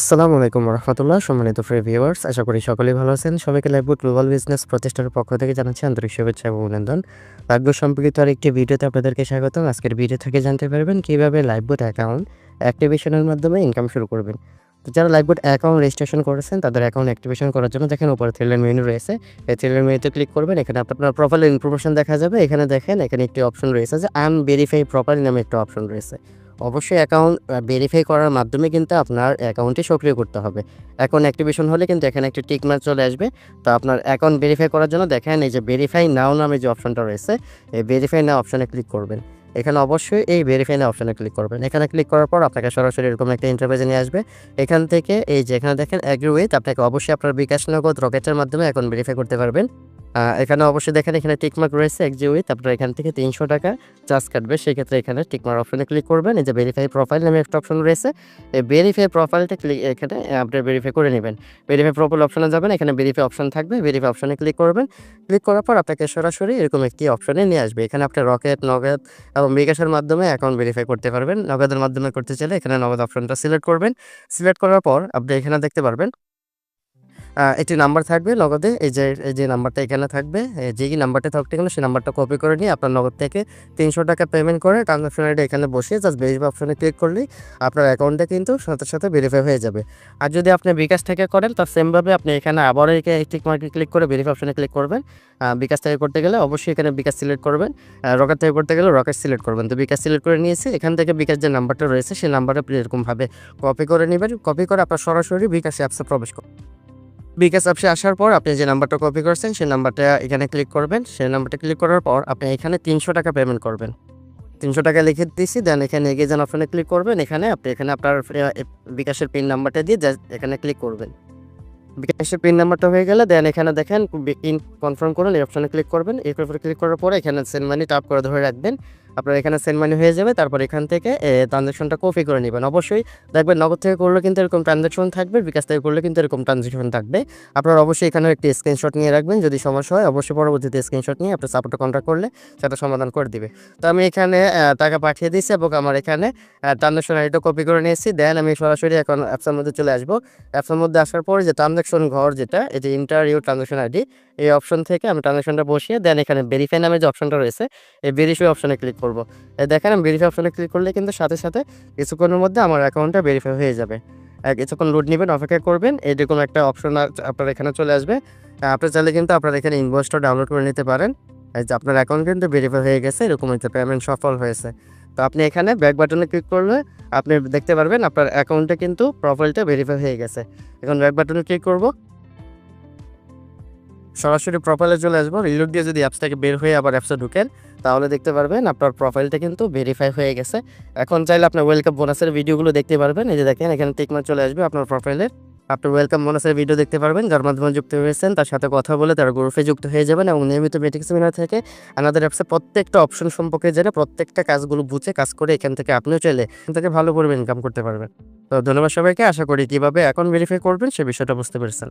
আসসালামু আলাইকুম রহমতুল্লাহ সম্মানিত ফ্রি ভিউয়ার্স আশা করি সকলেই ভালো আছেন। সবাইকে লাইভবুট গ্লোবাল বিজনেস প্রতিষ্ঠানের পক্ষ থেকে জানাচ্ছি আন্তরিক শুভেচ্ছা এবং অভিনন্দন। ভাগ্য সম্পর্কিত আরেকটি ভিডিওতে আপনাদেরকে স্বাগতম। আজকের ভিডিও থেকে জানতে পারবেন কীভাবে লাইভবুট অ্যাকাউন্ট অ্যাক্টিভেশনের মাধ্যমে ইনকাম শুরু করবেন। তো যারা লাইভবুট অ্যাকাউন্ট রেজিস্ট্রেশন করেছেন, তাদের অ্যাকাউন্ট অ্যাক্টিভেশন করার জন্য দেখেন উপরে থ্রিলের মেনু রয়েছে। এই থ্রিলের মেনুতে ক্লিক করবেন, এখানে আপনার প্রোফাইল ইনফরমেশন দেখা যাবে। এখানে দেখেন এখানে একটি অপশন রয়েছে যে আন ভেরিফাই প্রোফাইল নামে একটা অপশন রয়েছে। অবশ্যই অ্যাকাউন্ট ভেরিফাই করার মাধ্যমে কিন্তু আপনার অ্যাকাউন্টটি সক্রিয় করতে হবে। অ্যাকাউন্ট অ্যাক্টিভেশন হলে কিন্তু এখানে একটি টিক মার্ক চলে আসবে। তো আপনার অ্যাকাউন্ট ভেরিফাই করার জন্য দেখেন এই যে ভেরিফাই নাও নামে যে অপশনটা রয়েছে, এই ভেরিফাই নাও অপশনে ক্লিক করবেন। এখানে অবশ্যই এই ভেরিফাই নাও অপশনে ক্লিক করবেন। এখানে ক্লিক করার পর আপনাকে সরাসরি এরকম একটা ইন্টারভেজে নিয়ে আসবে। এখান থেকে এই যে এখানে দেখেন অ্যাগ্রি উইথ আপনাকে অবশ্যই আপনার বিকাশ নগদ রকেটের মাধ্যমে অ্যাকাউন্ট ভেরিফাই করতে পারবেন। এখানে অবশ্যই দেখেন, এখানে টিকমার্ক রয়েছে এক্সি উইথ আপনার এখান থেকে তিনশো টাকা চার্জ কাটবে। সেক্ষেত্রে এখানে টিকমার্ক অপশনে ক্লিক করবেন, এই যে ভেরিফাই প্রোফাইল নামে একটা অপশন রয়েছে। এই ভেরিফাই প্রোফাইলটা ক্লিক এখানে আপনি ভেরিফাই করে নেবেন। ভেরিফাই প্রোফাইল অপশনে যাবেন, এখানে ভেরিফাই অপশন থাকবে ভেরিফাই অপশনে ক্লিক করবেন। ক্লিক করার পর আপনাকে সরাসরি এরকম একটি অপশনে নিয়ে আসবে। এখানে আপনি রকেট নগদ এবং বিকাশের মাধ্যমে অ্যাকাউন্ট ভেরিফাই করতে পারবেন। নগদের মাধ্যমে করতে চাইলে এখানে নগদ অপশনটা সিলেক্ট করবেন। সিলেক্ট করার পর আপনি এখানে দেখতে পারবেন একটি নাম্বার থাকবে নগদে। এই যে এই যে নাম্বারটা এখানে থাকবে। এই যে নাম্বারটা থাকতে গেলে সেই নাম্বারটা কপি করে নিয়ে আপনার নগদ থেকে তিনশো টাকা পেমেন্ট করে ট্রানজাকশন আইডি এখানে বসিয়ে জাস্ট ভেরিফাই অপশনে ক্লিক করলেই আপনার অ্যাকাউন্টে কিন্তু সাথে সাথে ভেরিফাই হয়ে যাবে। আর যদি আপনি বিকাশ থেকে করেন, তার সেমভাবে আপনি এখানে আবার একে টিক মার্কে ক্লিক করে ভেরিফাই অপশনে ক্লিক করবেন। বিকাশ থেকে করতে গেলে অবশ্যই এখানে বিকাশ সিলেক্ট করবেন। রকেট থেকে করতে গেলে রকেট সিলেক্ট করবেন। তো বিকাশ সিলেক্ট করে নিয়েছি, এখান থেকে বিকাশ যে নাম্বারটা রয়েছে, সেই নাম্বারটা আপনি এরকমভাবে কপি করে নেবেন। কপি করে আপনার সরাসরি বিকাশ অ্যাপসে প্রবেশ করুন বিকাশ অ্যাপসে আসার পর আপনি যে নাম্বারটা কপি করছেন, সেই নাম্বারটা এখানে ক্লিক করবেন। সেই নাম্বারটা ক্লিক করার পর আপনি এখানে তিনশো টাকা পেমেন্ট করবেন। তিনশো টাকা লিখে দিচ্ছি দেন এখানে এগিয়ে যান অপশানে ক্লিক করবেন। এখানে আপনি, এখানে আপনার বিকাশের পিন নাম্বারটা দিয়ে এখানে ক্লিক করবেন। বিকাশের পিন নাম্বারটা হয়ে গেলে দেন এখানে দেখেন পিন কনফার্ম করুন, এই অপশনে ক্লিক করবেন। এই ক্লিক করার পরে এখানে সেন্ড মানি টাপ করে ধরে রাখবেন। আপনার এখানে সেন্ড মানি হয়ে যাবে, তারপর এখান থেকে ট্রানজ্যাকশনটা কপি করে নেবেন। অবশ্যই দেখবেন নগদ থেকে করলে কিন্তু এরকম ট্রানজ্যাকশন থাকবে, বিকাশ থেকে করলে কিন্তু এরকম ট্রানজ্যাকশন থাকবে। আপনার অবশ্যই এখানে একটি স্ক্রিনশট নিয়ে রাখবেন, যদি সমস্যা হয়, অবশ্যই পরবর্তীতে স্ক্রিনশট নিয়ে আপনার সাপোর্টে কন্ট্যাক্ট করলে সেটা সমাধান করে দিবে। তো আমি এখানে টাকা পাঠিয়ে দিয়েছি এবং আমার এখানে ট্রানজ্যাকশন আইডিটা কপি করে নিয়েছি। দেন আমি সরাসরি এখন অ্যাপসের মধ্যে চলে আসব। অ্যাপসের মধ্যে আসার পর যে ট্রানজ্যাকশন ঘর যেটা, এই যে ইন্টার ইউ ট্রানজ্যাকশন আইডি এই অপশন থেকে আমি ট্রানজ্যাকশনটা বসিয়ে, দেন এখানে ভেরিফাই নামে যে অপশনটা রয়েছে, এই ভেরিফাই অপশনে ক্লিক করব। দেখেন, আমি ভেরিফাই অপশনে ক্লিক করলে কিন্তু সাথে সাথে কিছুক্ষণের মধ্যে আমার অ্যাকাউন্টটা ভেরিফাই হয়ে যাবে। কিছুক্ষণ লোড নেবেন, অপেক্ষা করবেন এরকম একটা অপশন আপনার এখানে চলে আসবে। আপনি চাইলে কিন্তু আপনার এখানে ইনভয়েসটা ডাউনলোড করে নিতে পারেন। যে আপনার অ্যাকাউন্ট কিন্তু ভেরিফাই হয়ে গেছে, এরকম হচ্ছে পেমেন্ট সফল হয়েছে। তো আপনি এখানে ব্যাক বাটনে ক্লিক করলে আপনি দেখতে পারবেন আপনার অ্যাকাউন্টে কিন্তু প্রোফাইলটা ভেরিফাই হয়ে গেছে। এখন ব্যাক বাটনে ক্লিক করব। সরাসরি প্রোফাইলে চলে আসব। রিলোড দিয়ে যদি অ্যাপস থেকে বের হয়ে আবার অ্যাপসে ঢুকেন, তাহলে দেখতে পারবেন আপনার প্রোফাইলটা কিন্তু ভেরিফাই হয়ে গেছে। এখন চাইলে আপনার ওয়েলকাম বোনাসের ভিডিওগুলো দেখতে পারবেন। এই যে দেখেন, এখানে টিকমার্ক চলে আসবে আপনার প্রোফাইলে আপনার ওয়েলকাম বোনাসের ভিডিও দেখতে পারবেন। যার মাধ্যমে যুক্ত হয়েছেন, তার সাথে কথা বলে তার গ্রুপে যুক্ত হয়ে যাবেন এবং নিয়মিত মিটিং সেমিনার থেকে আমাদের অ্যাপসে প্রত্যেকটা অপশন সম্পর্কে জেনে প্রত্যেকটা কাজগুলো বুঝে কাজ করে এখান থেকে আপনিও চাইলে এখান থেকে ভালো করে ইনকাম করতে পারবেন। তো ধন্যবাদ সবাইকে। আশা করি কীভাবে এখন ভেরিফাই করবেন সে বিষয়টা বুঝতে পেরেছেন।